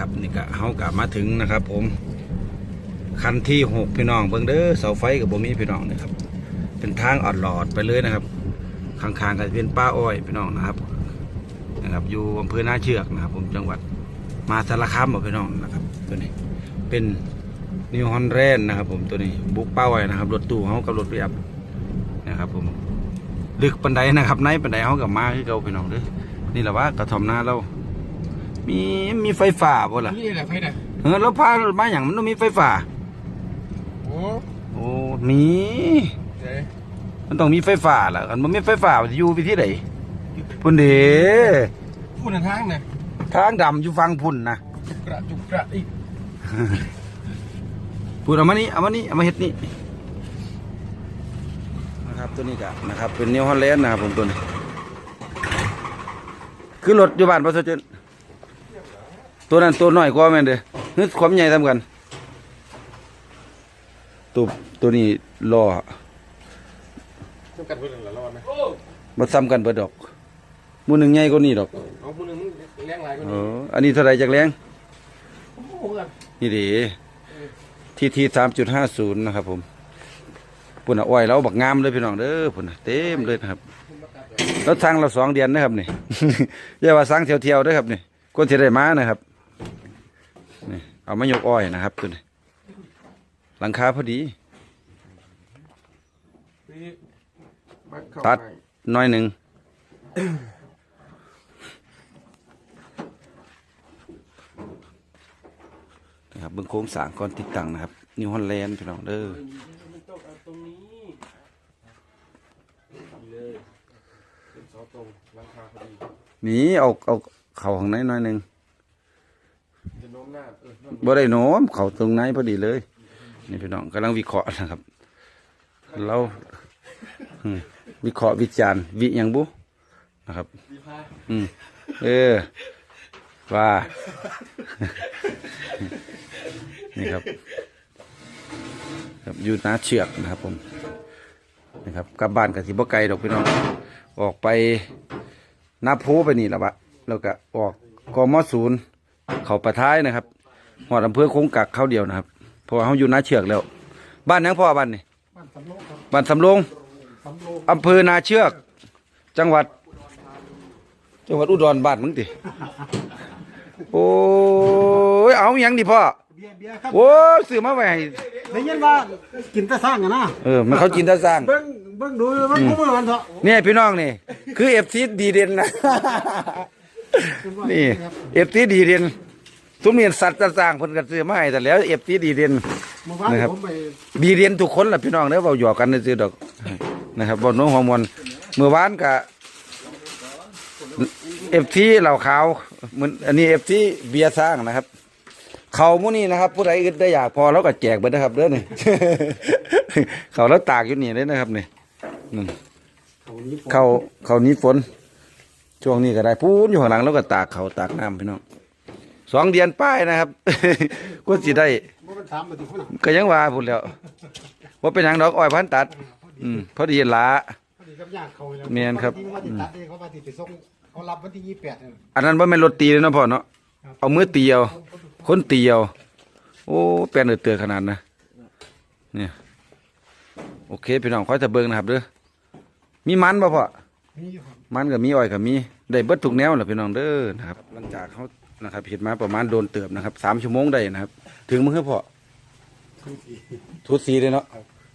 นะครับนี่ก็เฮากลับมาถึงนะครับ ผมคันที่หกพี่น้องเบิ่งเด้อเสาไฟกับโบมีพี่น้องนะครับ เป็นทางออดหลอดไปเลยนะครับข้างๆก็จะเป็นป้าอ้อยพี่น้องนะครับนะครับ อยู่อำเภอนาเชือกนะครับ ผมจังหวัดมาสารคามบ่พี่น้องนะครับ ตัวนี้เป็นนิวฮอนแรนนะครับ ผมตัวนี้บุกป้าอ้อยนะครับรถตู้เฮากับรถปิกอัพนะครับ ผมลึกปันไดนะครับในปันไดเฮากับมาคือเก่าพี่น้องเด้อนี่แหละว่ากระทอมนาเรา มีมีไฟฟ้าบ่ล่ะนี่แหละไฟน่ะเออแล้วพามาอย่างมันต้องมีไฟฟ้า โอ้โอ้มีเดี๋ยวมันต้องมีไฟฟ้าล่ะอันมันไม่ไฟฟ้ามันจะอยู่ไปที่ไหนพุ่นเด้พูดในทางน่ะทางดำอยู่ฟังพุ่นนะจุกกระจุกกระอีกพุ่นเอามานี่เอามานี่เอามาเฮ็ดนี่นะครับตัวนี้กะนะครับเป็นนิวฮอลแลนด์นะครับผมตัวนี้คือรถอยู่บ้านประชาชน ตัวนั้นตัวน้อยกว่าแม่นเด้อนึกความใหญ่ทำกัน ตัวตัวนี้ล้อจำกัดเพื่อนละรอดไหมมาซ้ำกันเบิดดอกหมูหนึ่งใหญ่กว่านี้ดอกเอาพูดหนึ่งมึงเลี้ยงอะไรก็เอนี่ออันนี้เท่าไรจากแรงโอ้โหกันนี่ดีทีทีสามจุดห้าศูนย์นะครับผมปุ่นอะอ้อยเราบักงามเลยพี่น้องเด้อปุ่นน่ะเต็มเลยนะครับ แล้วสั่งเราสองเดือนนะครับนี่ อย่าว่าสั่งเที่ยวๆเด้อครับนี่คนที่ได้มานะครับนี่ เอามายกอ้อยนะครับตัวนี้หลังคาพอดีนี่บัเข้าตัดไปน้อยหนึ่งนะครับเบื้องโค้งสร้างก่อนติดตั้งนะครับ นิวฮอลแลนด์พี่น้องเด้อมันต้องเอาตรงนี้นี่เลยเป็นเสาตรงราคาพอดีหนีเอาเอาเข่าข้างในหน้อยหนึ่ง บ่ได้โน้มเขาตรงในพอดีเลย นี่พี่น้องกำลังวิเคราะห์นะครับ เราวิเคราะห์วิจารณ์วิยังบุนะครับ อืมเออ ว่า นี่ครับ ครับอยู่นาเชือกนะครับผมนะครับกลับบ้านกับสิบ่ไกลดอกพี่น้อง ออกไปนาโพไปนี่ละบะแล้วก็ออกกมศูนย์ เขาประท้ายนะครับหอดอำเภอคงกักเข้าเดียวนะครับเพราะว่าเขาอยู่นาเชือกแล้ว บ้านหยังพ่อบ้านนี่บ้านสำโรงครับบ้านสำโรงสำโรงอำเภอนาเชือก จังหวัด จังหวัดอุดรบ้านมึงติโอ้ยเอาอหยังดิพ่อเบียร์เบียร์ครับโอ้ยซื้อมาไว้ให้ได้ยินว่ากินแต่สร้างกันนะเออมันเขากินท่าสร้าง เบิ้งเบิ้งดูเบิ้งคู่มือกันเถอะเนี่ยพี่น้องนี่ คือเอฟซีดีเด่นนะ นี่เอฟซีดีเด่น ทุกเมียนสัตว์ต่างๆเพิ่นก็ซื้อมาให้แต่แล้วเอฟซีดีเด่น เมื่อวานนะครับ ผมไปดีเด่นทุกคนล่ะพี่น้องเด้อเว้าหยอกกันซื่อๆดอกนะครับบ่น้องฮอร์โมนเมื่อวานก็เอฟซีเหล่าขาวเหมือนอันนี้เอฟซีเบียร์สร้างนะครับ เขาหมู่นี้นะครับ ผู้ใดอึดได้อยากพอแล้วก็แจกเบิดนะครับเด้อนี่ เขาแล้วตากอยู่นี่เลยนะครับนี่นั่น เขาเขานี้ฝนช่วงนี้ก็ได้พูนอยู่ข้างหลังแล้วก็ตากเขาตากน้ำพี่น้อง สองเดือนป้ายนะครับ ก็สิได้บ่มันถามมาที่คนน่ะก็ยังว่าพูดแล้วว่าเป็นหยังดอกอ้อยพันตัด อืมพอดีละพอดีกับญาติเขาแล้วแม่นครับ ที่ว่าติดตัดเองเขาว่าติดไปส่งเขารับวันที่ยี่สิบแปดเนี่ยอันนั้นว่าแม่นรถตีเลยเนาะพ่อเนาะเอามือตีเอาคนตีเอาโอ้แปลนเอือดเตือขนาดนะเนี่ยโอเคพี่น้องคอยตะเบิงนะครับเด้อมีมันป่ะพ่อมีอยู่ครับ มันก็มีอ้อยก็มี ได้เบิดทุกแนวแหละพี่น้องเด้อนะครับ หลังจากเขา นะครับเห็ดมาประมาณโดนเติบนะครับสามชั่วโมงได้นะครับ ถึงมือให้พอทุดสีเลยเนาะ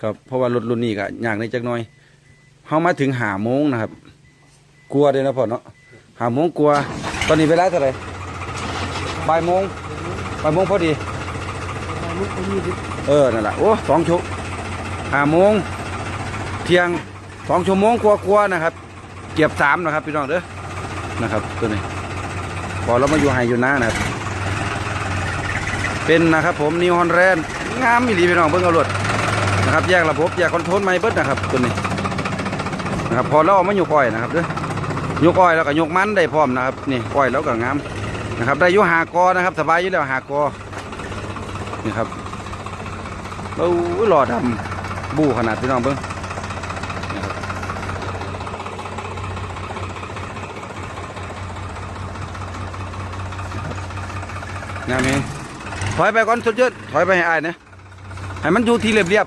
ครับเพราะว่ารถรุ่นนี้ก็ยากในจักหน่อยเขามาถึงหาโมงนะครับ กลัวเลยนะพ่อเนาะหาโมงกลัว ตอนนี้เวลาเท่าไหร่บ่ายโมงบ่ายโมงพอดีลูกไปยี่สิบเออนั่นแหละโอ้สองชั่วห้าโมงเที่ยงสองชั่วโมงกว่าๆนะครับ เก็บสามนะครับพี่น้องเด้อนะครับ ตัวนี้ พอเรามาอยู่ไฮอยู่หน้านะครับเป็นนะครับผมนิวฮอนแรนงามอีหลีพี่น้องเบิ่งเอารถนะครับแยกระบบแยกคอนโทรลไม่เบิดนะครับตัวนี้นะครับพอเราเอามายกอ้อยนะครับเด้อยกอ้อยแล้วก็ยกมันได้พร้อมนะครับนี่อ้อยแล้วก็งามนะครับได้ยู่หากอนะครับ สบายอยู่แล้วหากอนี่ครับโอ้ยหล่อดำบูขนาดพี่น้องเบิ้งนะครับ งามเองถอยไปก่อนสุดยอดถอยไปให้อายนะให้มันอยู่ที่เรียบ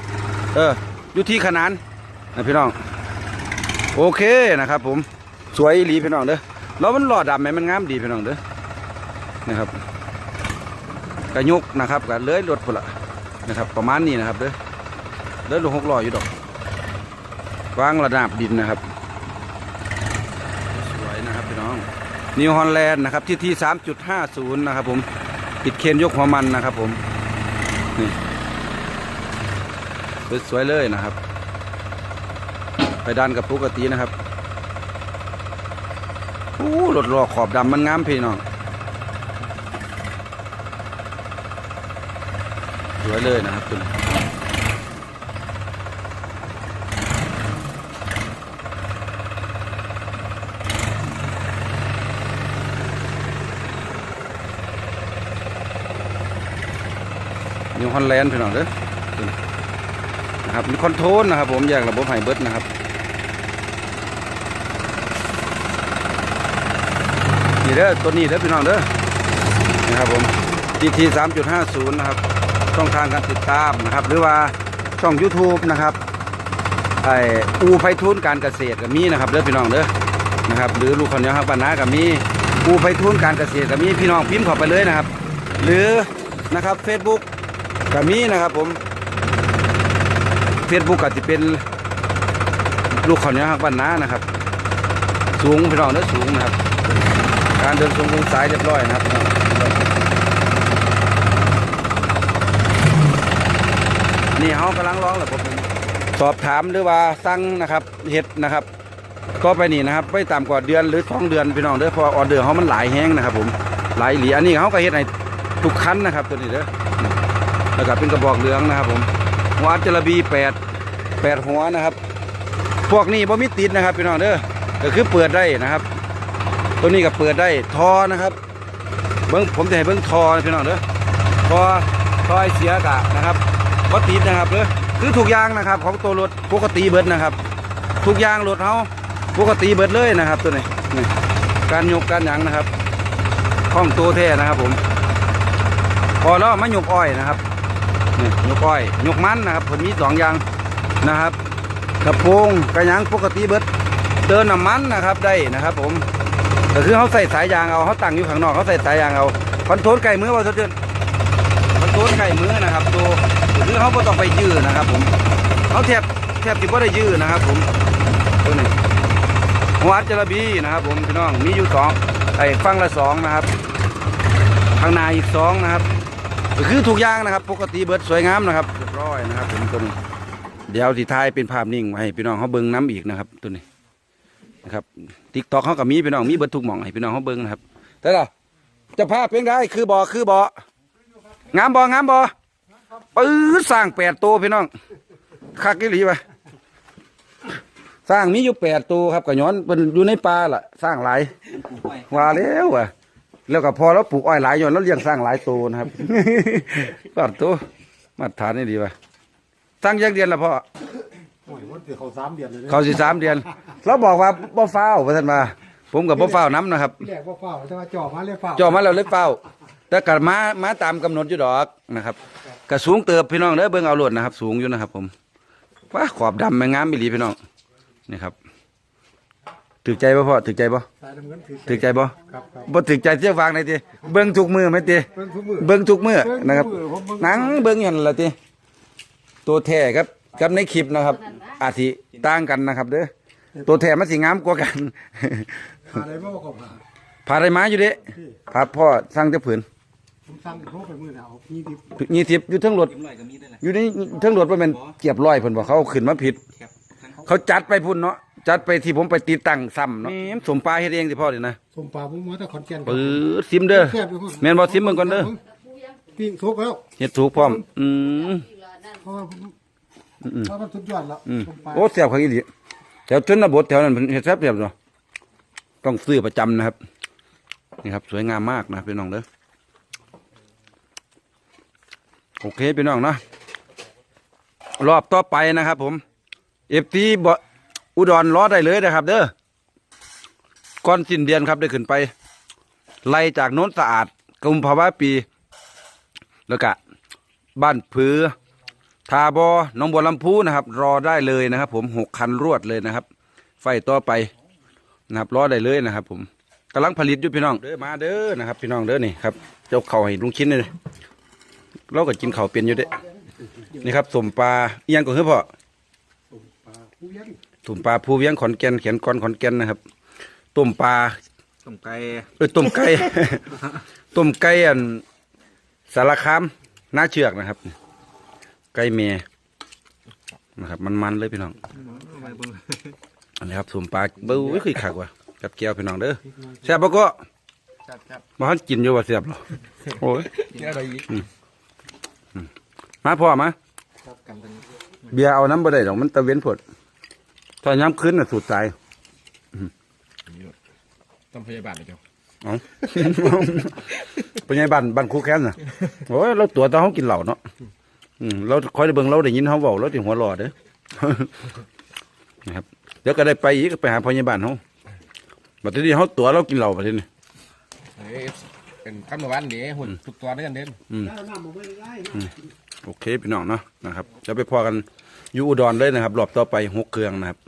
ๆเอออยู่ที่ขนานนะพี่น้อง โอเคนะครับ ผมสวยหลีพี่น้องเด้อแล้วมันหล่อดำไหมมันงามดีพี่น้องเด้อนะครับกระยุกนะครับกับเลื้อยรถพุ่นละนะครับ ประมาณนี้นะครับเด้อเลื้อยรถหกล้ออยู่ดอกวางระดับดินนะครับ สวยนะครับพี่น้อง นิวฮอลแลนด์นะครับที่ที่สามจุดห้าศูนย์นะครับผมติดเคนยกหัวมันนะครับผมนี่สวยๆเลยนะครับ ไปดันกับปกตินะครับโอ้รถรอขอบดำมันงามพี่น้องสวยเลยนะครับคุณ นิวฮอลแลนด์พี่น้องเด้อนะครับมีคอนโทรลนะครับผมแยกระบบไฮเบิร์ดนะครับนี่เด้อตัวนี้เด้อพี่น้องเด้อนะครับผม GT 3.50นะครับช่องทางการติดตามนะครับ หรือว่าช่อง YouTube นะครับไอ้อูไพฑูรย์การเกษตรก็มีนะครับเด้อพี่น้องเด้อนะครับ หรือลูกคนนี้ครับบ้านนาก็มีอูไพฑูรย์การเกษตรก็มีพี่น้องพิมพ์เข้าไปเลยนะครับ หรือนะครับ Facebook ก็มีนะครับผม Facebook ก็จะเป็นลูกคนนี้ครับบ้านนานะครับ สูงพี่น้องเด้อสูงนะครับ การเดินทรงลงสายเรียบร้อยนะครับนี่เขากำลังร้องแหละผมสอบถามหรือว่าสั่งนะครับเห็ดนะครับ ก็ไปนี่นะครับไม่ต่ำกว่าเดือนหรือสองเดือนพี่น้องเด้อพราะว่าออเดอร์เขามันหลายแห้งนะครับ ผมหลายหลีอันนี้เขาก็เห็ดในทุกคันนะครับตัวนี้เด้อ แล้วก็เป็นกระบอกเหลืองนะครับผมหัวจระบีแปดแปดหัวนะครับ พวกนี้บ่มีติดนะครับพี่น้องเด้อก็คือเปิดได้นะครับ ตัวนี้ก็เปิดได้ทอนะครับ เบิ้งผมจะให้เบิ้งทอนะพี่น้องเด้อทอทอไอเสียกะนะครับก็ติดนะครับเด้อคือทุกยางนะครับ ของตัวรถปกติเบิดนะครับทุกยางรถเขาปกติเบิดเลยนะครับ ตัวนี้นี่การยกการหยังนะครับข้องตัวแท้นะครับผมพอแล้วมายกอ้อยนะครับ นี่ยกอ้อยยกมันนะครับผมมีสองอย่างนะครับกระโปรงกระยังปกติเบิดเติมน้ำมันนะครับได้นะครับ ผมก็คือเขาใส่สายยางเอาเขาตั้งอยู่ข้างนอกเขาใส่สายยางเอาคอนโทรลไก่มือว่าสุดยอดคอนโทรลไก่มือนะครับตัวคือเขาไม่ต้องไปยื้อนะครับ ผมเขาแทบแทบจะไม่ได้ยื้อนะครับ ผมตัวนี้หัวจจระบีนะครับ ผมพี่น้องมีอยู่สองไอ้ฟังละสองนะครับ ข้างหน้าอีกสองนะครับ ก็คือทุกอย่างนะครับ ปกติเบิดสวยงามนะครับเรียบร้อยนะครับผมตัวนี้เดี๋ยวสีท้ายเป็นภาพนิ่งมาให้พี่น้องเขาเบิ้งน้ำอีกนะครับ ตัวนี้นะครับทิกตอกเขากับมีพี่น้องมีเบิดทุกหม่องให้พี่น้องเขาเบิ่งนะครับแต่ละจะภาพเพียงได้คือบ่อคือบ่องามบ่องามบ่อปื้อสร้างแปดตัวพี่น้องคักกี่หลีไปสร้างมีอยู่แปดตัวครับก็ย้อนเป็นอยู่ในป่าล่ะ สร้างหลายว่าแล้วว่ะ แล้วก็พอเราปลูกอ้อยหลายย้อนแล้วเลี้ยงสร้างหลายตัวนะครับปาดตัวมาตรฐานนี่ดีป่ะสร้างยักเดือนละพ่อโอ้ยวันเดียวเขาสามเดือนเลยเขาสิสามเดือนเราบอกว่าบ่ฟ้าวว่าท่านว่าผมกับบ่ฟ้าวน้ำนะครับที่แรกว่าเฝ้าแต่ว่าจ่อมาเรียกเฝ้าจ่อมาแล้วเลยเฝ้าวแต่กัมามาตามกำหนดอยู่ดอกนะครับก็สูงเติบพี่น้องเด้อเบิ่งเอาโลดนะครับ สูงอยู่นะครับ ผมว้าขอบดำแม่งงามอีหลีพี่น้องนี่ครับ ถึกใจบ่พ่อถึกใจบ่สายน้ำเงินถือถึกใจบ่ครับครับบ่ถึกใจเสียวางไหนติเบิ่งทุกมือไหมติเบิ่งทุกมือ เบิ่งทุกมือนะครับ เบิ่งทุกมื้อผมเบิ่ง หนังเบิ่งอย่างนั้นละติตัวแท้ครับกับในคลิปนะครับ อาทิต่างกันนะครับ เด้อตัวแท้มันสิงามกว่ากัน หาอะไรบ่ก็ผ่าผ่าไรไม้อยู่เด้ผ่าพ่อสร้างเจ้าผืนผมสั่งโทรไปมื้อน่ะเอายี่สิบยี่สิบอยู่เทั้งรถอยู่ในเทั้งรถว่ามันเกียบร้อยเพิ่นบอกเขาเอาขึ้นมาผิดเขาจัดไปพุ่นเนาะ จัดไปที่ผมไปติดตั้งซ้ำเนาะนี่สมปลาเฮ็ดเองสิพ่อเด้นะสมปลาผมมาแต่ขอนแก่นปื้อซิมเด้อแซ่บอยู่พุ่นแม่นบ่ซิมเบิ่งก่อนเด้อปิ้งทุกแล้วเฮ็ดถูกพร้อม อืมเพราะว่าผมอืมเพราะมันสุดยอดแล้วอืมสมปลาโอ้แซ่บคักอีหลีแถวชนบทแถวนั้นเพิ่นเฮ็ดแซ่บๆเนาะต้องซื้อประจำนะครับ นี่ครับ สวยงามมากนะพี่น้องเด้อโอเคพี่น้องเนาะรอบต่อไปนะครับผมเอฟทีบ่ อุดรรอได้เลยนะครับ เด้อก่อนสิ้นเดือนครับได้ขึ้นไป ไล่จากโน้นสะอาดกุมภาวะปี แล้วก็บ้านผือทาบอหน้องบัวลำพูนะครับ รอได้เลยนะครับ ผมหกคันรวดเลยนะครับ ไฟต่อไปนะครับรอได้เลยนะครับ ผมกำลังผลิตอยู่พี่น้องเด้อมาเด้อนะครับ พี่น้องเด้อนี่ครับเจ้าเข่าให้ลุงชิ้นเลยเราก็กินเข่าเป็นอยู่เด้นี่ครับสมปลาเอียงก็คือพ่อผู้เลี้ยง ตุ่มปลาภูเวียงขอนแก่นเขียนกอนขอนแก่นนะครับต้มปลาต้มไก่เออต้มไก่ ต้มไก่อันสารคามหน้าเชือกนะครับ ไก่เมียนะครับ มันๆเลยพี่น้องอันนี้ครับสมปลาเบ้ยคือขักว่ะกับแก้วพี่น้องเด้อแซ่บปะก็จับจับมาหันกินอยู่ว่าแซ่บหรอโอ้ยเจ้าอะไรอีกมาพ่อมาจับกันเป็นเบียร์เอาน้ำบ่ได้ดอกมันตะเวนผด ตอนย้ำคืนน่ะสูดใจต้องพยาบาลเลยเจ้าเอ้าเป็นไงบ้านบ้านครูแค้นน่ะโอ้ยเราตัวตอนเขากินเหล้าเนาะอืมเราคอยได้เบิ่งเราได้ยินเขาเว้าเราถึงหัวเรอเด้อนะครับเดี๋ยวก็ได้ไปอีกไปหาพยาบาลเขาบัดทีนี้เขาตัวเรากินเหล้าบัดทีนี้เฮ้ยเป็นคำนวันเดี๋ยวหุ่นทุกตัวด้วยกันเด่นแล้วน้ำมันไม่ได้นะโอเคพี่น้องเนาะนะครับจะไปพอกันอยู่อุดรเลยนะครับรอบต่อไปหกเครื่องนะครับ